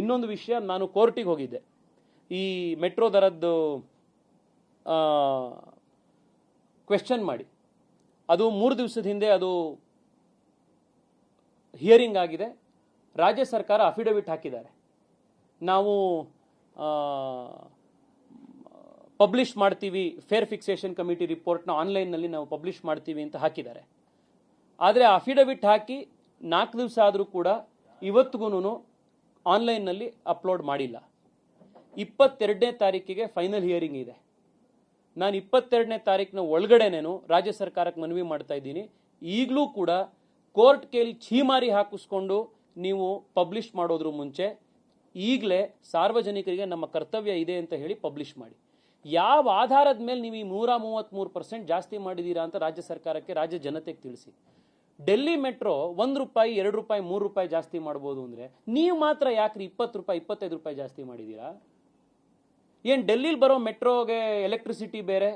ಇನ್ನೊಂದು ವಿಷಯ ನಾನು ಕೋರ್ಟಿಗೆ ಹೋಗಿದ್ದೆ. ಈ ಮೆಟ್ರೋ ದರದ್ದು ಕ್ವೆಶ್ಚನ್ ಮಾಡಿ. ಅದು ಮೂರು ದಿವಸದ ಹಿಂದೆ ಅದು ಹಿಯರಿಂಗ್ ಆಗಿದೆ. ರಾಜ್ಯ ಸರ್ಕಾರ ಅಫಿಡವಿಟ್ ಹಾಕಿದ್ದಾರೆ. ನಾವು ಪಬ್ಲಿಷ್ ಮಾಡ್ತೀವಿ ಫೇರ್ ಫಿಕ್ಸೇಷನ್ ಕಮಿಟಿ ರಿಪೋರ್ಟ್ನ ಆನ್ಲೈನ್ನಲ್ಲಿ ನಾವು ಪಬ್ಲಿಷ್ ಮಾಡ್ತೀವಿ ಅಂತ ಹಾಕಿದ್ದಾರೆ. ಆದರೆ ಅಫಿಡವಿಟ್ ಹಾಕಿ ನಾಲ್ಕು ದಿವಸ ಆದರೂ ಕೂಡ ಇವತ್ತಿಗೂ ಆನ್ಲೈನ್ನಲ್ಲಿ ಅಪ್ಲೋಡ್ ಮಾಡಿಲ್ಲ. ಇಪ್ಪತ್ತೆರಡನೇ ತಾರೀಕಿಗೆ ಫೈನಲ್ ಹಿಯರಿಂಗ್ ಇದೆ. ನಾನು ಇಪ್ಪತ್ತೆರಡನೇ ತಾರೀಕಿನ ಒಳಗಡೆನೇನು ರಾಜ್ಯ ಸರ್ಕಾರಕ್ಕೆ ಮನವಿ ಮಾಡ್ತಾ ಇದ್ದೀನಿ. ಈಗಲೂ ಕೂಡ ಕೋರ್ಟ್ ಕೇಳಿ ಛೀಮಾರಿ ಹಾಕಿಸ್ಕೊಂಡು ನೀವು ಪಬ್ಲಿಷ್ ಮಾಡೋದ್ರ ಮುಂಚೆ ಈಗಲೇ ಸಾರ್ವಜನಿಕರಿಗೆ ನಮ್ಮ ಕರ್ತವ್ಯ ಇದೆ ಅಂತ ಹೇಳಿ ಪಬ್ಲಿಷ್ ಮಾಡಿ. ಯಾವ ಆಧಾರದ ಮೇಲೆ ನೀವು ಈ ನೂರ ಮೂವತ್ತ್ಮೂರು ಪರ್ಸೆಂಟ್ ಜಾಸ್ತಿ ಮಾಡಿದ್ದೀರಾ ಅಂತ ರಾಜ್ಯ ಸರ್ಕಾರಕ್ಕೆ, ರಾಜ್ಯ ಜನತೆಗೆ ತಿಳಿಸಿ. ಡೆಲ್ಲಿ ಮೆಟ್ರೋ ಒಂದು ರೂಪಾಯಿ, ಎರಡು ರೂಪಾಯಿ, ಮೂರು ರೂಪಾಯಿ ಜಾಸ್ತಿ ಮಾಡ್ಬೋದು ಅಂದರೆ ನೀವು ಮಾತ್ರ ಯಾಕ್ರಿ ಇಪ್ಪತ್ತು ರೂಪಾಯಿ, ಇಪ್ಪತ್ತೈದು ರೂಪಾಯಿ ಜಾಸ್ತಿ ಮಾಡಿದ್ದೀರಾ ಏನು ಡೆಲ್ಲಿಲಿ ಬರೋ ಮೆಟ್ರೋಗೆ ಎಲೆಕ್ಟ್ರಿಸಿಟಿ ಬೇರೆ,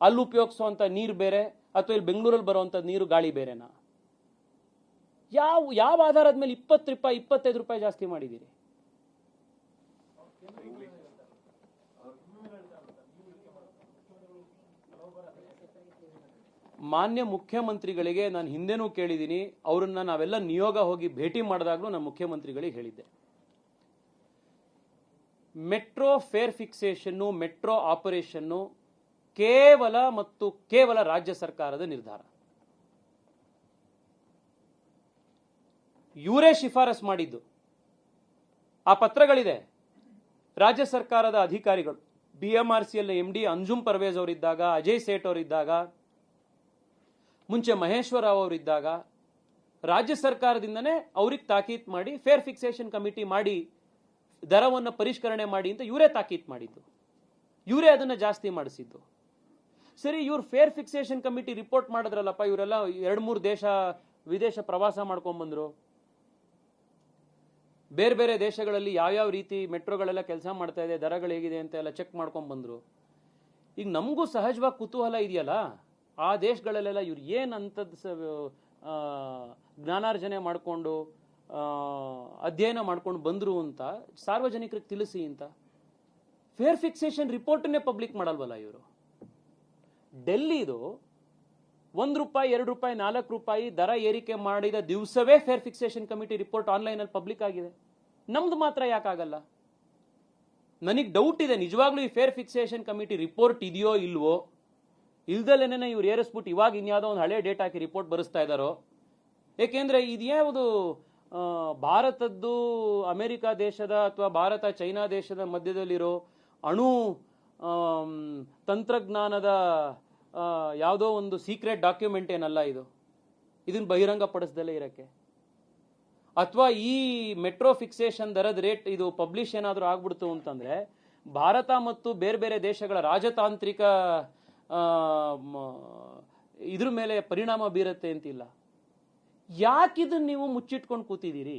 ಅಲ್ಲಿ ಉಪಯೋಗಿಸೋವಂಥ ನೀರು ಬೇರೆ, ಅಥವಾ ಇಲ್ಲಿ ಬೆಂಗಳೂರಲ್ಲಿ ಬರೋವಂಥ ನೀರು ಗಾಳಿ ಬೇರೆನಾ? ಯಾವ ಯಾವ ಆಧಾರದ ಮೇಲೆ ಇಪ್ಪತ್ತು ರೂಪಾಯಿ, ಇಪ್ಪತ್ತೈದು ರೂಪಾಯಿ ಜಾಸ್ತಿ ಮಾಡಿದ್ದೀರಿ ಮಾನ್ಯ ಮುಖ್ಯಮಂತ್ರಿಗಳಿಗೆ ನಾನು ಹಿಂದೆನೂ ಕೇಳಿದ್ದೀನಿ, ಅವರನ್ನ ನಾವೆಲ್ಲ ನಿಯೋಗ ಹೋಗಿ ಭೇಟಿ ಮಾಡಿದಾಗಲೂ ನಾನು ಮುಖ್ಯಮಂತ್ರಿಗಳಿಗೆ ಹೇಳಿದ್ದೆ. ಮೆಟ್ರೋ ಫೇರ್ ಫಿಕ್ಸೇಷನ್ನು, ಮೆಟ್ರೋ ಆಪರೇಷನ್ನು ಕೇವಲ ಮತ್ತು ಕೇವಲ ರಾಜ್ಯ ಸರ್ಕಾರದ ನಿರ್ಧಾರ. ಇವರೇ ಶಿಫಾರಸ್ ಮಾಡಿದ್ದು. ಆ ಪತ್ರಗಳಿದೆ. ರಾಜ್ಯ ಸರ್ಕಾರದ ಅಧಿಕಾರಿಗಳು B M R C L M D Anjum Parvez ಅವರಿದ್ದಾಗ, Ajay Seth ಅವರಿದ್ದಾಗ ಮುಂಚೆ ಮಹೇಶ್ವರ ರಾವ್ ಅವರಿದ್ದಾಗ ರಾಜ್ಯ ಸರ್ಕಾರದಿಂದನೇ ಅವ್ರಿಗೆ ತಾಕೀತ್ ಮಾಡಿ ಫೇರ್ ಫಿಕ್ಸೇಷನ್ ಕಮಿಟಿ ಮಾಡಿ, ದರವನ್ನು ಪರಿಷ್ಕರಣೆ ಮಾಡಿ ಅಂತ ಇವರೇ ತಾಕೀತ್ ಮಾಡಿದ್ದು. ಇವರೇ ಅದನ್ನು ಜಾಸ್ತಿ ಮಾಡಿಸಿದ್ದು. ಸರಿ, ಇವ್ರು ಫೇರ್ ಫಿಕ್ಸೇಷನ್ ಕಮಿಟಿ ರಿಪೋರ್ಟ್ ಮಾಡಿದ್ರಲ್ಲಪ್ಪ, ಇವರೆಲ್ಲ ಎರಡು ಮೂರು ದೇಶ, ವಿದೇಶ ಪ್ರವಾಸ ಮಾಡ್ಕೊಂಡ್ಬಂದರು ಬೇರೆ ಬೇರೆ ದೇಶಗಳಲ್ಲಿ ಯಾವ್ಯಾವ ರೀತಿ ಮೆಟ್ರೋಗಳೆಲ್ಲ ಕೆಲಸ ಮಾಡ್ತಾ ಇದೆ, ದರಗಳು ಹೇಗಿದೆ ಅಂತ ಎಲ್ಲ ಚೆಕ್ ಮಾಡ್ಕೊಂಡ್ಬಂದರು ಈಗ ನಮಗೂ ಸಹಜವಾಗಿ ಕುತೂಹಲ ಇದೆಯಲ್ಲ? ಆ ದೇಶಗಳಲ್ಲೆಲ್ಲ ಇವ್ರು ಏನು ಅಂಥದ್ದು ಸ ಆ, ಜ್ಞಾನಾರ್ಜನೆ ಮಾಡಿಕೊಂಡು ಅಧ್ಯಯನ ಮಾಡ್ಕೊಂಡು ಬಂದರು ಅಂತ ಸಾರ್ವಜನಿಕರಿಗೆ ತಿಳಿಸಿ ಅಂತ ಫೇರ್ ಫಿಕ್ಸೇಷನ್ ರಿಪೋರ್ಟನ್ನೇ ಪಬ್ಲಿಕ್ ಮಾಡಲ್ವಲ್ಲ ಇವರು? ಡೆಲ್ಲಿದು ಒಂದು ರೂಪಾಯಿ ಎರಡು ರೂಪಾಯಿ ನಾಲ್ಕು ರೂಪಾಯಿ ದರ ಏರಿಕೆ ಮಾಡಿದ ದಿವಸವೇ ಫೇರ್ ಫಿಕ್ಸೇಷನ್ ಕಮಿಟಿ ರಿಪೋರ್ಟ್ ಆನ್ಲೈನಲ್ಲಿ ಪಬ್ಲಿಕ್ ಆಗಿದೆ. ನಮ್ದು ಮಾತ್ರ ಯಾಕಾಗಲ್ಲ? ನನಗೆ ಡೌಟ್ ಇದೆ ನಿಜವಾಗ್ಲೂ ಈ ಫೇರ್ ಫಿಕ್ಸೇಷನ್ ಕಮಿಟಿ ರಿಪೋರ್ಟ್ ಇದೆಯೋ ಇಲ್ವೋ? ಇಲ್ದಲೇನೆ ಇವ್ರು ಏರಿಸ್ಬಿಟ್ಟು ಇವಾಗ ಇನ್ಯಾವುದೋ ಒಂದು ಹಳೆ ಡೇಟ್ ಹಾಕಿ ರಿಪೋರ್ಟ್ ಬರೆಸ್ತಾ ಇದ್ದಾರೋ? ಏಕೆಂದ್ರೆ ಇದ್ಯಾವುದು ಭಾರತದ್ದು ಅಮೆರಿಕ ದೇಶದ ಅಥವಾ ಭಾರತ ಚೈನಾ ದೇಶದ ಮಧ್ಯದಲ್ಲಿರೋ ಅಣು ತಂತ್ರಜ್ಞಾನದ ಯಾವುದೋ ಒಂದು ಸೀಕ್ರೆಟ್ ಡಾಕ್ಯುಮೆಂಟ್ ಏನಲ್ಲ ಇದು? ಇದನ್ನ ಬಹಿರಂಗ ಪಡಿಸ್ದಲ್ಲೇ ಇರಕ್ಕೆ? ಅಥವಾ ಈ ಮೆಟ್ರೋ ಫಿಕ್ಸೇಷನ್ ದರದ ರೇಟ್ ಇದು ಪಬ್ಲಿಷ್ ಏನಾದರೂ ಆಗ್ಬಿಡ್ತು ಅಂತಂದರೆ, ಭಾರತ ಮತ್ತು ಬೇರೆ ಬೇರೆ ದೇಶಗಳ ರಾಜತಾಂತ್ರಿಕ ಇದ್ರ ಮೇಲೆ ಪರಿಣಾಮ ಬೀರತ್ತೆ ಅಂತಿಲ್ಲ. ಯಾಕಿದನ್ನು ನೀವು ಮುಚ್ಚಿಟ್ಕೊಂಡು ಕೂತಿದ್ದೀರಿ?